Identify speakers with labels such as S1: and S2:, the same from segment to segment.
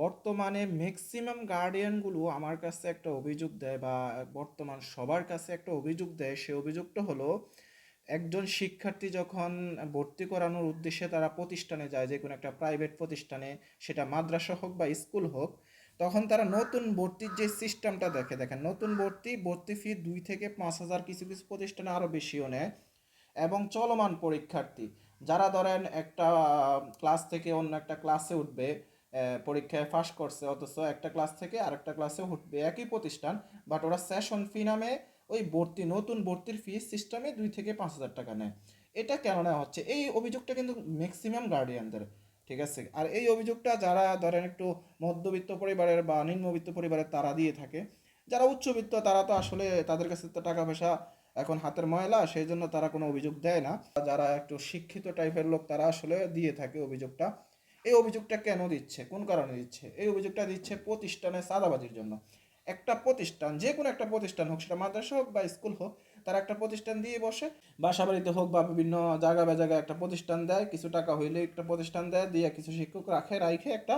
S1: বর্তমানে ম্যাক্সিমাম গার্ডিয়ানগুলো আমার কাছে একটা অভিযোগ দেয় বা বর্তমান সবার কাছে একটা অভিযোগ দেয়, সে অভিযোগটা হলো, একজন শিক্ষার্থী যখন ভর্তি করানোর উদ্দেশ্যে তারা প্রতিষ্ঠানে যায়, যে কোনো একটা প্রাইভেট প্রতিষ্ঠানে, সেটা মাদ্রাসা হোক বা স্কুল হোক, তখন তারা নতুন ভর্তির যে সিস্টেমটা দেখে, দেখেন নতুন ভর্তি ভর্তি ফি দুই থেকে পাঁচ হাজার কিছু কিছু প্রতিষ্ঠানে আরও বেশিও নেয় এবং চলমান পরীক্ষার্থী, যারা ধরেন একটা ক্লাস থেকে অন্য একটা ক্লাসে উঠবে পরীক্ষায় পাশ করছে, অথচ একটা ক্লাস থেকে আরেকটা ক্লাসে উঠবে একই প্রতিষ্ঠান বাট ওরা সেশন ফি নামে ওই ভর্তি, নতুন ভর্তির ফি সিস্টেমে দুই থেকে পাঁচ হাজার টাকা নেয়। এটা কেন নেওয়া হচ্ছে? এই অভিযোগটা কিন্তু ম্যাক্সিমাম গার্ডিয়ানদের ঠিক আছে? আর এই অভিযোগটা যারা ধরেন একটু মধ্যবিত্ত পরিবারের বা নিম্নবিত্ত পরিবারের তারা দিয়ে থাকে, যারা উচ্চবিত্ত, তারা তো আসলে তাদের কাছে তো টাকা পয়সা এখন হাতের ময়লা, সেই জন্য তারা কোনো অভিযোগ দেয় না। যারা একটু শিক্ষিত টাইপের লোক, তারা আসলে দিয়ে থাকে অভিযোগটা। এই অভিযোগটা কেন দিচ্ছে? কোন কারণে দিচ্ছে? এই অভিযোগটা দিচ্ছে প্রতিষ্ঠানে চাঁদাবাজির জন্য। একটা প্রতিষ্ঠান, যে কোনো একটা প্রতিষ্ঠান হোক, সেটা মাদ্রাসা হোক বা স্কুল হোক, তারা একটা প্রতিষ্ঠান দিয়ে বসে, বাসা বাড়িতে হোক বা বিভিন্ন জায়গা বা জায়গায় একটা প্রতিষ্ঠান দেয়, কিছু টাকা হইলে একটা প্রতিষ্ঠান দেয়, দিয়ে কিছু শিক্ষক রাখে রাখে একটা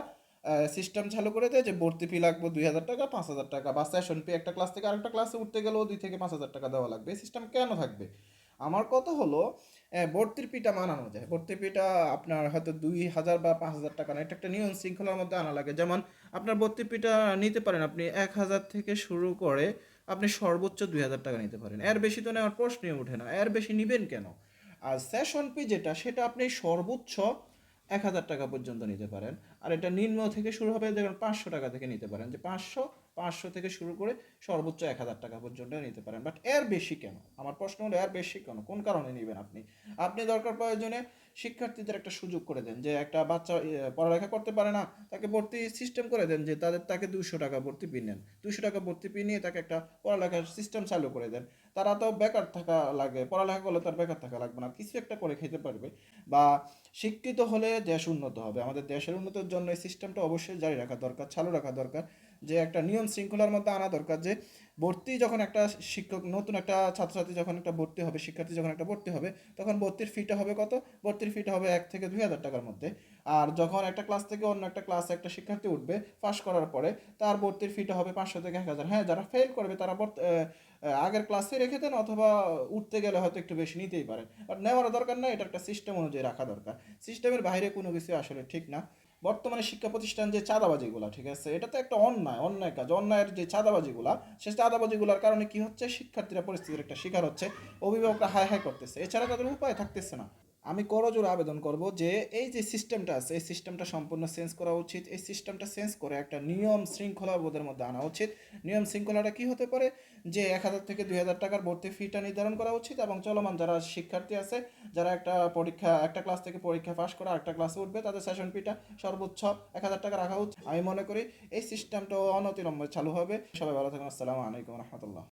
S1: সিস্টেম চালু করে দেয় যে ভর্তি ফি লাগবে দুই হাজার টাকা, পাঁচ হাজার টাকা, বা সেশন ফি একটা ক্লাস থেকে আরেকটা ক্লাসে উঠতে গেলেও দুই থেকে পাঁচ হাজার টাকা দেওয়া লাগবে। এই সিস্টেম কেন থাকবে? আমার কথা হলো ভর্তির ফিটা মানানো যায়। ভর্তির ফিটা আপনার হয়তো দুই হাজার বা পাঁচ হাজার টাকা না, এটা একটা নিয়ম শৃঙ্খলার মধ্যে আনা লাগে। যেমন আপনার ভর্তির ফিটা নিতে পারেন, আপনি এক হাজার থেকে শুরু করে আপনি সর্বোচ্চ দুই হাজার টাকা নিতে পারেন। এর বেশি তো নেওয়ার প্রশ্নই ওঠে না, এর বেশি নিবেন কেন? আর সেশন পি যেটা, সেটা আপনি সর্বোচ্চ এক হাজার টাকা পর্যন্ত নিতে পারেন। আর এটা নিম্ন থেকে শুরু হবে, দেখুন, পাঁচশো টাকা থেকে নিতে পারেন। যে পাঁচশো পাঁচশো থেকে শুরু করে সর্বোচ্চ এক হাজার টাকা পর্যন্ত নিতে পারেন। বাট এর বেশি কেন? আমার প্রশ্ন হলো, এর বেশি কেন? কোন কারণে নেবেন আপনি? আপনি দরকার প্রয়োজনে শিক্ষার্থীদের একটা সুযোগ করে দেন যে একটা বাচ্চা পড়ালেখা করতে পারে না, তাকে ভর্তি সিস্টেম করে দেন যে তাদের, তাকে দুশো টাকা ভর্তি ফি নেন। দুশো টাকা ভর্তি ফি নিয়ে তাকে একটা পড়ালেখার সিস্টেম চালু করে দেন। তারা তো বেকার থাকা লাগে, পড়ালেখা করলে তার বেকার থাকা লাগবে না কিছু একটা করে খেতে পারবে। বা শিক্ষিত হলে দেশ উন্নত হবে। আমাদের দেশের উন্নতির জন্য এই সিস্টেমটা অবশ্যই জারি রাখা দরকার, চালু রাখা দরকার। যে একটা নিয়ম শৃঙ্খলার মধ্যে আনা দরকার যে ভর্তি যখন একটা শিক্ষক, নতুন একটা ছাত্রছাত্রী যখন একটা ভর্তি হবে, শিক্ষার্থী যখন একটা ভর্তি হবে, তখন ভর্তির ফিটা হবে কত? ভর্তির ফিটা হবে এক থেকে দুই হাজার টাকার মধ্যে। আর যখন একটা ক্লাস থেকে অন্য একটা ক্লাসে একটা শিক্ষার্থী উঠবে পাশ করার পরে তার ভর্তির ফিটা হবে পাঁচশো থেকে এক হাজার। হ্যাঁ যারা ফেল করবে তারা আগের ক্লাসে রেখে দেন অথবা উঠতে গেলে হয়তো একটু বেশি নিতেই পারে। বাট নেওয়ার দরকার না এটা একটা সিস্টেম অনুযায়ী রাখা দরকার। সিস্টেমের বাইরে কোনো কিছু আসলে ঠিক না। বর্তমানে শিক্ষা প্রতিষ্ঠান যে চাঁদাবাজিগুলা, ঠিক আছে? এটা তো একটা অন্যায় অন্যায় কাজ। অন্যায়ের যে চাঁদাবাজিগুলা, সেই চাঁদাবাজিগুলার কারণে কি হচ্ছে? শিক্ষার্থীরা পরিস্থিতির একটা শিকার হচ্ছে। অভিভাবকরা হায় হায় করতেছে। এছাড়া তাদের উপায় থাকতেছে না। আমি করজোর আবেদন করব যে এই যে সিস্টেমটা আছে, এই সিস্টেমটা সম্পূর্ণ চেঞ্জ করা উচিত। এই সিস্টেমটা চেঞ্জ করে একটা নিয়ম শৃঙ্খলা বোধের মধ্যে আনা উচিত। নিয়ম শৃঙ্খলাটা কি হতে পারে? যে এক হাজার থেকে দুই হাজার টাকার ভর্তি ফিটা নির্ধারণ করা উচিত এবং চলমান যারা শিক্ষার্থী আছে, যারা একটা পরীক্ষা, একটা ক্লাস থেকে পরীক্ষা পাশ করে আরেকটা ক্লাসে উঠবে, তাদের সেশন ফিটা সর্বোচ্চ এক হাজার টাকা রাখা উচিত। আমি মনে করি এই সিস্টেমটা অনতিলম্বে চালু হবে। সবাই ভালো থাকুন। আসসালামু আলাইকুম রহমতুল্লাহ।